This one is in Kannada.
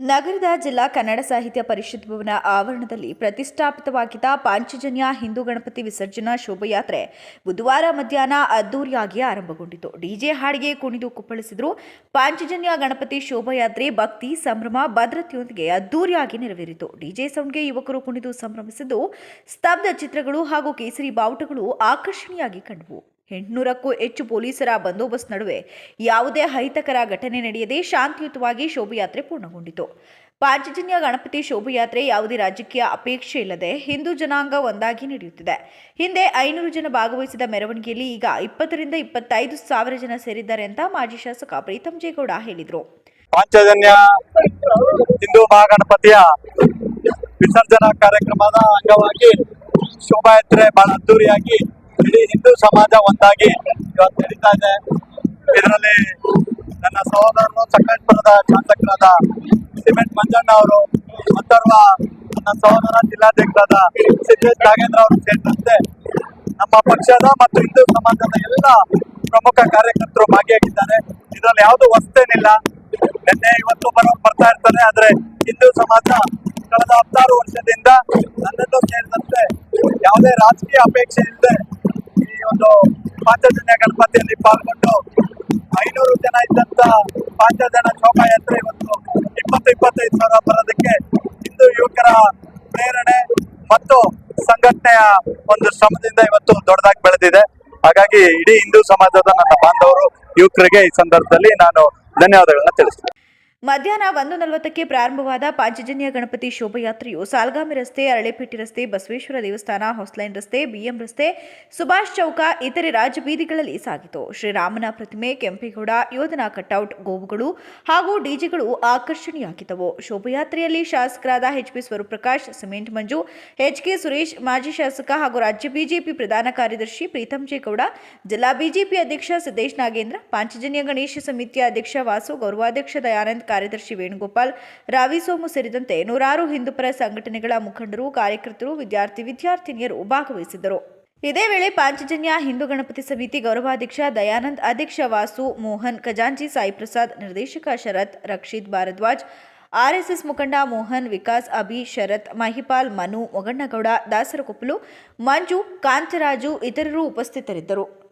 ನಗರದ ಜಿಲ್ಲಾ ಕನ್ನಡ ಸಾಹಿತ್ಯ ಪರಿಷತ್ ಭವನ ಆವರಣದಲ್ಲಿ ಪ್ರತಿಷ್ಠಾಪಿತವಾಗಿದ್ದ ಪಾಂಚಜನ್ಯ ಹಿಂದೂ ಗಣಪತಿ ವಿಸರ್ಜನಾ ಶೋಭಾಯಾತ್ರೆ ಬುಧವಾರ ಮಧ್ಯಾಹ್ನ ಅದ್ದೂರಿಯಾಗಿ ಆರಂಭಗೊಂಡಿತು. ಡಿಜೆ ಹಾಡಿಗೆ ಕುಣಿದು ಕುಪ್ಪಳಿಸಿದ್ರು ಪಾಂಚಜನ್ಯ ಗಣಪತಿ ಶೋಭಾಯಾತ್ರೆ ಭಕ್ತಿ, ಸಂಭ್ರಮ, ಭದ್ರತೆಯೊಂದಿಗೆ ಅದ್ದೂರಿಯಾಗಿ ನೆರವೇರಿತು. ಡಿಜೆ ಸೌಂಡ್ಗೆ ಯುವಕರು ಕುಣಿದು ಸಂಭ್ರಮಿಸಿದ್ದು, ಸ್ತಬ್ಧ ಚಿತ್ರಗಳು ಹಾಗೂ ಕೇಸರಿ ಬಾವುಟಗಳು ಆಕರ್ಷಣೀಯಾಗಿ ಕಂಡವು. ಎಂಟುನೂರಕ್ಕೂ ಹೆಚ್ಚು ಪೊಲೀಸರ ಬಂದೋಬಸ್ತ್ ನಡುವೆ ಯಾವುದೇ ಅಹಿತಕರ ಘಟನೆ ನಡೆಯದೆ ಶಾಂತಿಯುತವಾಗಿ ಶೋಭಾಯಾತ್ರೆ ಪೂರ್ಣಗೊಂಡಿತು. ಪಾಂಚಜನ್ಯ ಗಣಪತಿ ಶೋಭಾಯಾತ್ರೆ ಯಾವುದೇ ರಾಜಕೀಯ ಅಪೇಕ್ಷೆ ಇಲ್ಲದೆ ಹಿಂದೂ ಜನಾಂಗ ಒಂದಾಗಿ ನಡೆಯುತ್ತಿದೆ. ಹಿಂದೆ ಐನೂರು ಜನ ಭಾಗವಹಿಸಿದ ಮೆರವಣಿಗೆಯಲ್ಲಿ ಈಗ ಇಪ್ಪತ್ತರಿಂದ ಇಪ್ಪತ್ತೈದು ಸಾವಿರ ಜನ ಸೇರಿದ್ದಾರೆ ಅಂತ ಮಾಜಿ ಶಾಸಕ ಪ್ರೀತಂ ಜೇಗೌಡ ಹೇಳಿದರು. ಪಾಂಚಜನ್ಯ ಹಿಂದೂ ಮಹಾಗಣಪತಿಯ ವಿಸರ್ಜನಾ ಕಾರ್ಯಕ್ರಮದ ಅಂಗವಾಗಿ ಶೋಭಾಯಾತ್ರೆ ಬಹಳ ಅದ್ದೂರಿಯಾಗಿ ಇಡೀ ಹಿಂದೂ ಸಮಾಜ ಒಂದಾಗಿ ಇವತ್ತು ನಡೀತಾ ಇದೆ. ಇದರಲ್ಲಿ ನನ್ನ ಸಹೋದರರು ಸಕಲೇಶ್ಪುರದ ಶಾಸಕರಾದ ಸಿಮೆಂಟ್ ಮಂಜಣ್ಣ ಅವರು, ಮತ್ತರ್ವ ನನ್ನ ಸಹೋದರ ಜಿಲ್ಲಾಧ್ಯಕ್ಷರಾದ ಸಿದ್ದೇಶ್ ನಾಗೇಂದ್ರ ಅವರು ಸೇರಿದಂತೆ ನಮ್ಮ ಪಕ್ಷದ ಮತ್ತು ಹಿಂದೂ ಸಮಾಜದ ಎಲ್ಲ ಪ್ರಮುಖ ಕಾರ್ಯಕರ್ತರು ಭಾಗಿಯಾಗಿದ್ದಾರೆ. ಇದರಲ್ಲಿ ಯಾವುದು ಹೊಸ್ತೇನಿಲ್ಲ. ನಿನ್ನೆ ಇವತ್ತು ಬರೋರು ಬರ್ತಾ ಇರ್ತಾರೆ. ಆದ್ರೆ ಹಿಂದೂ ಸಮಾಜ ಕಳೆದ ಹತ್ತಾರು ವರ್ಷದಿಂದ ನನ್ನನ್ನು ಸೇರಿದಂತೆ ಯಾವುದೇ ರಾಜಕೀಯ ಅಪೇಕ್ಷೆ ಇಲ್ಲದೆ ಒಂದು ಪಾಂಚಜನ್ಯ ಗಣಪತಿಯಲ್ಲಿ ಪಾಲ್ಗೊಂಡು ಐನೂರು ಜನ ಇದ್ದಂತ ಪಾಂಚಜನ ಶೋಭಾಯಾತ್ರೆ ಇವತ್ತು ಇಪ್ಪತ್ತು ಇಪ್ಪತ್ತೈದು ಸಾವಿರ ಬರೋದಕ್ಕೆ ಹಿಂದೂ ಯುವಕರ ಪ್ರೇರಣೆ ಮತ್ತು ಸಂಘಟನೆಯ ಒಂದು ಶ್ರಮದಿಂದ ಇವತ್ತು ದೊಡ್ಡದಾಗಿ ಬೆಳೆದಿದೆ. ಹಾಗಾಗಿ ಇಡೀ ಹಿಂದೂ ಸಮಾಜದ ನನ್ನ ಬಾಂಧವರು, ಯುವಕರಿಗೆ ಈ ಸಂದರ್ಭದಲ್ಲಿ ನಾನು ಧನ್ಯವಾದಗಳನ್ನ ತಿಳಿಸ್ತೀನಿ. ಮಧ್ಯಾಹ್ನ ಒಂದು ನಲವತ್ತಕ್ಕೆ ಪ್ರಾರಂಭವಾದ ಪಾಂಚಜನ್ಯ ಗಣಪತಿ ಶೋಭಾಯಾತ್ರೆಯು ಸಾಲ್ಗಾಮಿ ರಸ್ತೆ, ಅರಳೆಪೇಟೆ ರಸ್ತೆ, ಬಸವೇಶ್ವರ ದೇವಸ್ಥಾನ, ಹೊಸ್ಲೈನ್ ರಸ್ತೆ, ಬಿಎಂ ರಸ್ತೆ, ಸುಭಾಷ್ ಚೌಕ ಇತರೆ ರಾಜಬೀದಿಗಳಲ್ಲಿ ಸಾಗಿತು. ಶ್ರೀರಾಮನ ಪ್ರತಿಮೆ, ಕೆಂಪೇಗೌಡ, ಯೋಧನ ಕಟೌಟ್ ಗೋವುಗಳು ಹಾಗೂ ಡಿಜೆಗಳು ಆಕರ್ಷಣೀಯಾಗಿದ್ದವು. ಶೋಭಾಯಾತ್ರೆಯಲ್ಲಿ ಶಾಸಕರಾದ HP Swaroop Prakash, cement Manju, HK Suresh, ಮಾಜಿ ಶಾಸಕ ಹಾಗೂ ರಾಜ್ಯ ಬಿಜೆಪಿ ಪ್ರಧಾನ ಕಾರ್ಯದರ್ಶಿ ಪ್ರೀತಂ ಜೇಗೌಡ, ಜಿಲ್ಲಾ ಬಿಜೆಪಿ ಅಧ್ಯಕ್ಷ ಸಿದ್ದೇಶ್ ನಾಗೇಂದ್ರ, ಪಾಂಚಜನ್ಯ ಗಣೇಶ ಸಮಿತಿಯ ಅಧ್ಯಕ್ಷ ವಾಸು, ಗೌರವಾಧ್ಯಕ್ಷ ದಯಾನಂದ್ ಕಾರ್ಯದರ್ಶಿ ವೇಣುಗೋಪಾಲ್ ರಾವಿಸೋಮು ಸೇರಿದಂತೆ ನೂರಾರು ಹಿಂದೂಪರ ಸಂಘಟನೆಗಳ ಮುಖಂಡರು, ಕಾರ್ಯಕರ್ತರು, ವಿದ್ಯಾರ್ಥಿ, ವಿದ್ಯಾರ್ಥಿನಿಯರು ಭಾಗವಹಿಸಿದ್ದರು. ಇದೇ ವೇಳೆ ಪಾಂಚಜನ್ಯ ಹಿಂದೂ ಗಣಪತಿ ಸಮಿತಿ ಗೌರವಾಧ್ಯಕ್ಷ ದಯಾನಂದ್, ಅಧ್ಯಕ್ಷ ವಾಸು, ಮೋಹನ್, ಖಜಾಂಚಿ ಸಾಯಿ ಪ್ರಸಾದ್, ನಿರ್ದೇಶಕ ಶರತ್, ರಕ್ಷಿತ್ ಭಾರದ್ವಾಜ್, ಆರ್ಎಸ್ಎಸ್ ಮುಖಂಡ ಮೋಹನ್, ವಿಕಾಸ್, ಅಭಿ, ಶರತ್, ಮಹಿಪಾಲ್, ಮನು, ಮೊಗಣ್ಣಗೌಡ, ದಾಸರಕೊಪ್ಪಲು, ಮಂಜು, ಕಾಂತರಾಜು ಇತರರು ಉಪಸ್ಥಿತರಿದ್ದರು.